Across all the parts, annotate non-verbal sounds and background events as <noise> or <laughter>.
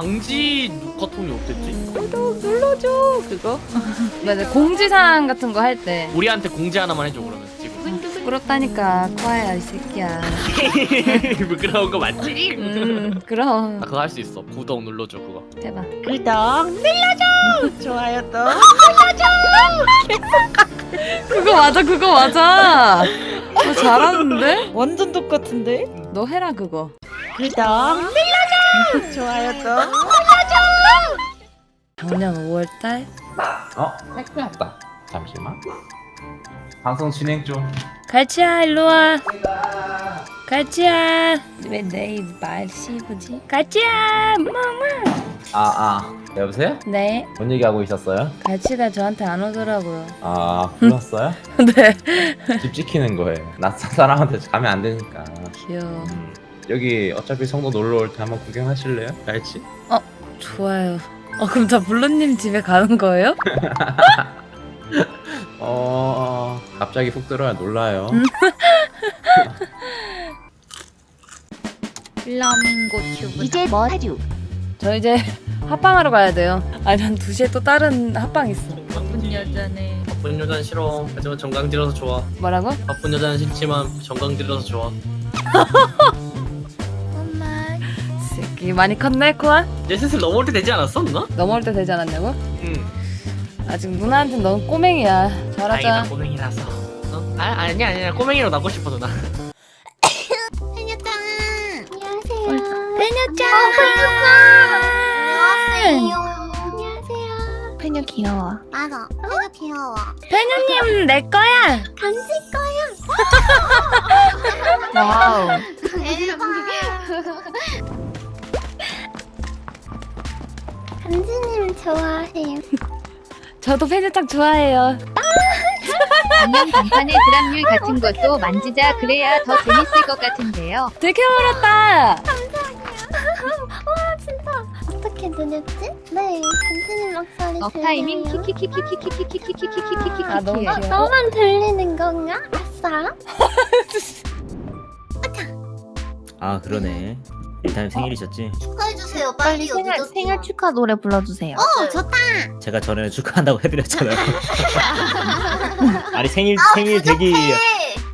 강지 녹화톤이 어땠지? 구독 눌러줘 그거. <laughs> 맞아 공지사항 같은 거 할 때. 우리한테 공지 하나만 해줘 그러면 지금. 부끄럽다니까 코아야 이 새끼야 부끄러운 거 맞지? 음 <laughs> 그럼. 나 그거 할 수 있어. 구독 눌러줘 그거. 해봐 구독 눌러줘! 좋아요 또. <laughs> 그거 맞아 그거 맞아. 너 잘하는데? 완전 똑같은데? 너 해라 그거. 구독 눌러줘 좋아요 또 작년 5월달 어? 헷갈렸다. 잠시만. 방송 진행 중. 갈치야 일로와 갈치야 왜내 말 씹으지? 갈치야 멍멍 아, 아. 여보세요? 네 뭔 얘기하고 있었어요? 갈치가 저한테 안 오더라고요 아, 불렀어요? <laughs> 네 집 지키는 거예요. 낯선 사람한테 가면 안 되니까. 귀여워 음, 여기 어차피 성도 놀러 올 때 한번 구경하실래요? 갈치? 좋아요 어 그럼 저 블루님 집에 가는 거예요? <laughs> 어, 갑자기 훅 들어야 놀라요. 음. <laughs> 플라밍고 튜브 이제 뭐 하죠? 저 이제 합방하러 가야 돼요 아니 한 2시에 또 다른 합방 있어 바쁜 여자네 바쁜 여자는 싫어 하지만 정강지라서 좋아 뭐라고? 바쁜 여자는 싫지만 정강지라서 좋아 엄마 <laughs> 새끼 많이 컸네 코아? 이제 슬슬 넘어올 때 되지 않았어 누나? 넘어올 때 되지 않았냐고? 응. 아직 누나한테 넌 꼬맹이야. 다행이다 잘하자 꼬맹이라서. 어? 아, 아니야 아니야. 꼬맹이로 나고 싶어 누나. 페녀짱 안녕하세요. 페녀짱 안녕하세요 안녕하세요 페녀 귀여워. 맞아. 페녀 귀여워. 페녀님 내 거야. 간지 거야. <laughs> 와우 <laughs> 좋아해요 저도 페녀짱 좋아해요 안녕 간판의 드랍률 같은 것도 만지자 그래야 더 재밌을 것 같은데요. 들켜버렸다 <laughs> 와 진짜 어떻게 들렸지? 네 간지님 목소리 업 타이밍 들려요. 키키키키키키키키키키키키키키키. 아, 너무 귀여워. 너만 들리는 건가? 아싸 <laughs> 아 그러네 일단 생일이셨지? 축하해주세요. 빨리 생일 생일 축하 노래 불러주세요. 어 좋다. 제가 전에 <laughs> 축하한다고 해드렸잖아요. <laughs> 아니 생일 생일 되기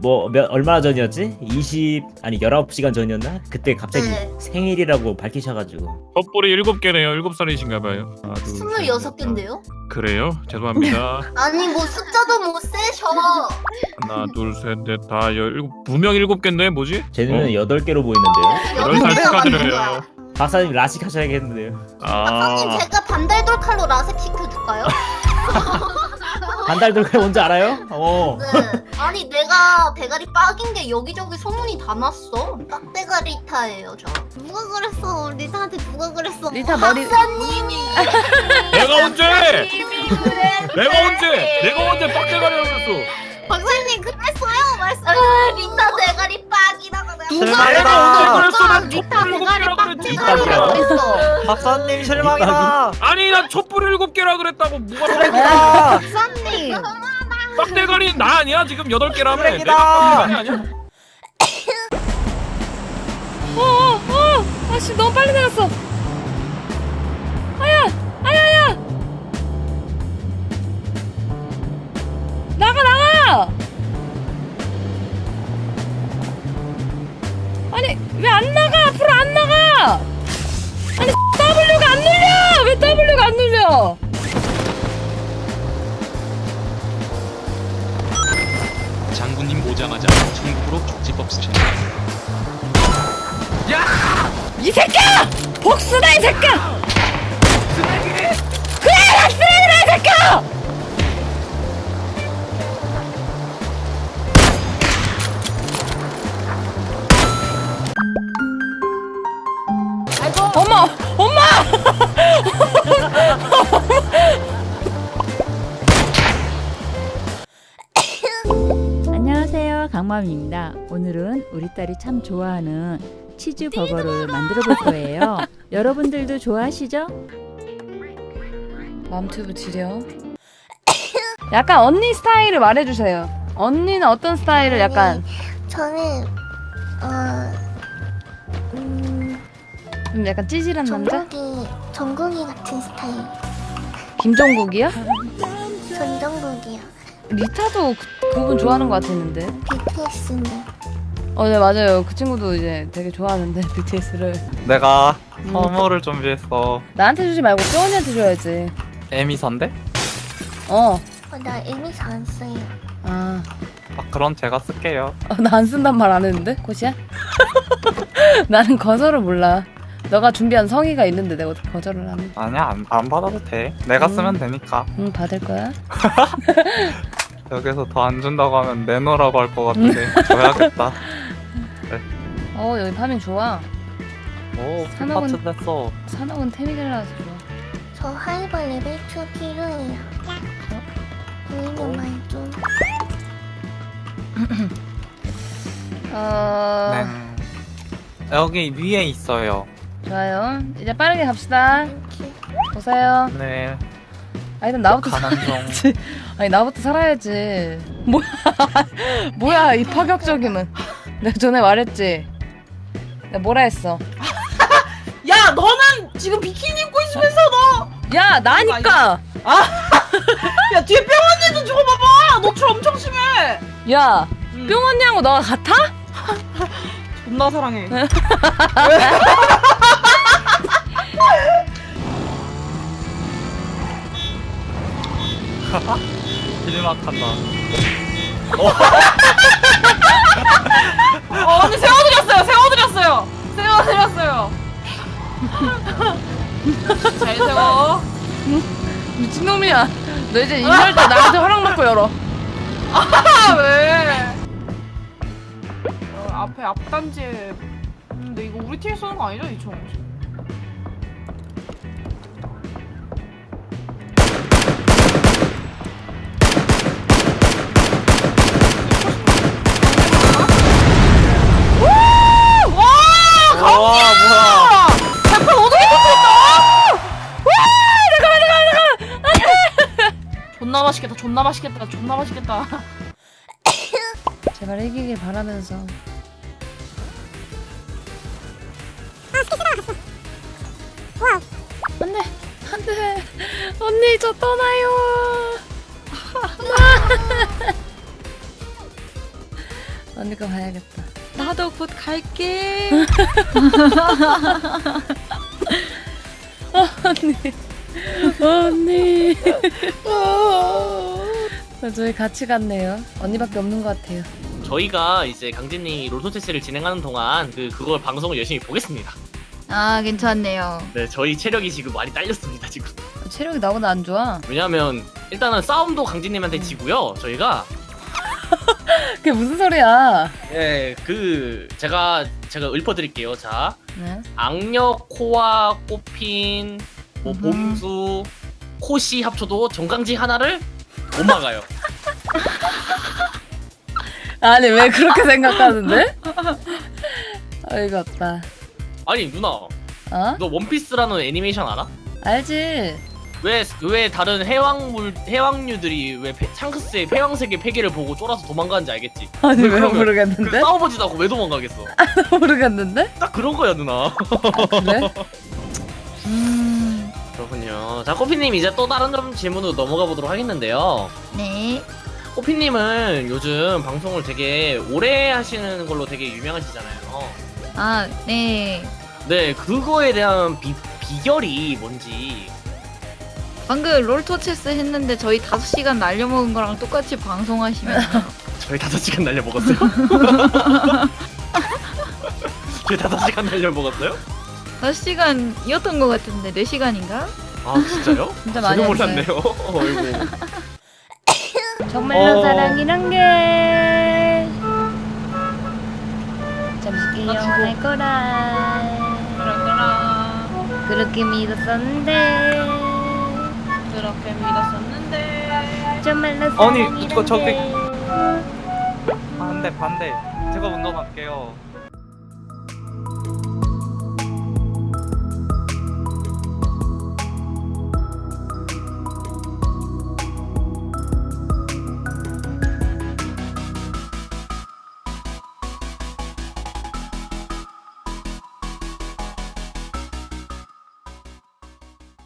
뭐 몇 얼마나 전이었지? 20 아니 19시간 전이었나? 그때 갑자기 네. 생일이라고 밝히셔가지고 헛볼이 일곱 개네요. 일곱 살이신가 봐요. 하나, 둘, 셋, 스물여섯 넷, 개인데요? 다섯. 그래요? 죄송합니다. <laughs> 아니 뭐 숫자도 못 세셔 하나, 둘, 셋, 넷, 다 열, 일곱, 분명 일곱 개인데 뭐지? 제 눈은 어? 8개로 보이는데요 여덟 살 축하드려요. 박사님 라식 하셔야겠는데요 박사님 아, 제가 반달 돌 칼로 라섹 시켜줄까요? <laughs> 반달 돌칼 뭔지 알아요? 어. 네. 아니 내가 대가리 빠긴 게 여기저기 소문이 다 났어. 딱대가 리타예요 저. 누가 그랬어? 리타한테 누가 그랬어? 리타 머리- 박사님이. <laughs> 내가 언제? 내가 언제? 내가 언제 빡대가리라고 그랬어? 박사님 그랬어요? 말씀 아, 리타 대가리 빡이라고 내가 내가 언제 그 랬어? 난 리타 촛불 대가리 일곱 개라 그랬지. 빡대가리라고 했어 박사님 실망이다 아니 난 촛불 일곱 개라 그랬다고 뭐가 쓰레기다 박사님 빡 대가리 나 아니야? 지금 여덟 개라며. 쓰레기다. 내가 빡 대가리 아니야? 어어어 아씨 너무 빨리 내렸어 오자마자. 중국으로 족지법 쓰신다. 이 새끼야! 복수다 이 새끼야! 그래 나 쓰레기다 이 새끼야 강맘입니다. 오늘은 우리 딸이 참 좋아하는 치즈 버거를 만들어 볼 거예요. <laughs> 여러분들도 좋아하시죠? 맘튜브 지려 <coughs> 약간 언니 스타일을 말해주세요 언니는 어떤 스타일을 약간 저는 어 음, 좀 약간 찌질한 남자? 정국이 정국이 같은 스타일. 김정국이야? <laughs> 전정국이야. 리타도 그, 그분 좋아하는 것 같았는데. BTS인데. 어, 네 맞아요. 그 친구도 이제 되게 좋아하는데 <laughs> BTS를. 내가 음. 선물을 준비했어. 나한테 주지 말고 뿅언니한테 줘야지. 에미선데? 어. 어, 나 에미사 안 써요. 아, 아, 그럼 제가 쓸게요. 나 안 쓴단 말 안 했는데 코시야? <laughs> 나는 거절을 몰라. 너가 준비한 성의가 있는데 내가 어떻게 거절을 하니? 아니야 안, 안 받아도 돼. 내가 음. 쓰면 되니까. 응 받을 거야. <laughs> 여기서 더 안 준다고 하면 내놓으라고 할 것 같은데 <laughs> 줘야겠다. 어 여기 파밍 좋아. 오 산업은- 스파츠 됐어. 산업은 템이길라서 좋아. 저 하이버 레벨 2 필요해요. 보이는 말 좀. <clears throat> 어 네. 여기 위에 있어요. 좋아요. 이제 빠르게 갑시다. 이렇게. 보세요. 네. 아 일단 나부터 중. 살아야지. 아니 나부터 살아야지. 뭐야? <laughs> 뭐야 이 파격적임은? 내가 전에 말했지. 내가 뭐라 했어? <laughs> 야 너는 지금 비키니 입고 있으면서 야 나니까. <laughs> 야 뒤에 뿅 언니도 저거 봐봐. 노출 엄청 심해. 야 뿅언니하고 너가 같아? 존나 사랑해. <laughs> 길막한다. 어 언니 세워드렸어요. 세워드렸어요. 세워드렸어요. <laughs> 잘 세워. 미친놈이야. 너 이제 일할 때 나한테 허락 받고 열어. 아 <laughs> 왜? 어, 앞에 앞단지에 근데 이거 우리 팀이 쏘는 거 아니죠 이 총? 맛있겠다 존나 맛있겠다 존나 맛있겠다 제발 이기길 바라면서. 안돼 안돼 언니 저 떠나요. <laughs> 언니 거 봐야겠다. 나도 곧 갈게. <laughs> <laughs> 언니 언니 <laughs> 아, 저희 같이 갔네요. 언니밖에 없는 것 같아요. 저희가 이제 강진이 롤토 테스트를 진행하는 동안 그 그걸 방송을 열심히 보겠습니다. 아 괜찮네요. 네, 저희 체력이 지금 많이 딸렸습니다 지금. 체력이 나보다 안 좋아. 왜냐하면 일단은 싸움도 강진님한테 지고요. 저희가 <laughs> 그게 무슨 소리야? 예, 그 제가 제가 읊어드릴게요. 자, 네. 악력, 코아, 꽃핀, 뭐 음흠. 봄수, 코시 합쳐도 정강지 하나를 못 막아요. <laughs> 아니 왜 그렇게 생각하는데? 어이가 없다. 아니 누나, 어? 너 원피스라는 애니메이션 알아? 알지? 왜 왜 다른 해왕물 해왕류들이 왜 페, 샹크스의 폐왕색의 폐기를 보고 쫄아서 도망가는지 알겠지? 아니 왜 그러면 그 모르겠는데? 싸워보지도 않고 왜 도망가겠어? <laughs> 모르겠는데? 딱 그런 거야 누나. 아, 그래? <laughs> 음, 그렇군요. 자 코피님 이제 또 다른 좀 질문으로 넘어가 보도록 하겠는데요. 네. 코피님은 요즘 방송을 되게 오래 하시는 걸로 되게 유명하시잖아요. 아, 네. 네 그거에 대한 비, 비결이 뭔지 방금 롤토체스 했는데 저희 5시간 날려먹은 거랑 똑같이 방송하시면 <laughs> 저희 다섯 시간 날려 먹었어요? <laughs> 저희 다섯 시간 날려 먹었어요? 5시간이었던 것 같은데 4시간인가? 아 진짜요? <laughs> 진짜 많이 전혀. 몰랐네요. <laughs> 어이구. 정말로 어. 사랑이란 게 잠시 영원할 거라 그러더라 그렇게 믿었었는데 그렇게 믿었었는데 정말로 아니, 사랑이란 저- 저기- 게 반대 반대. 제가 운전할게요.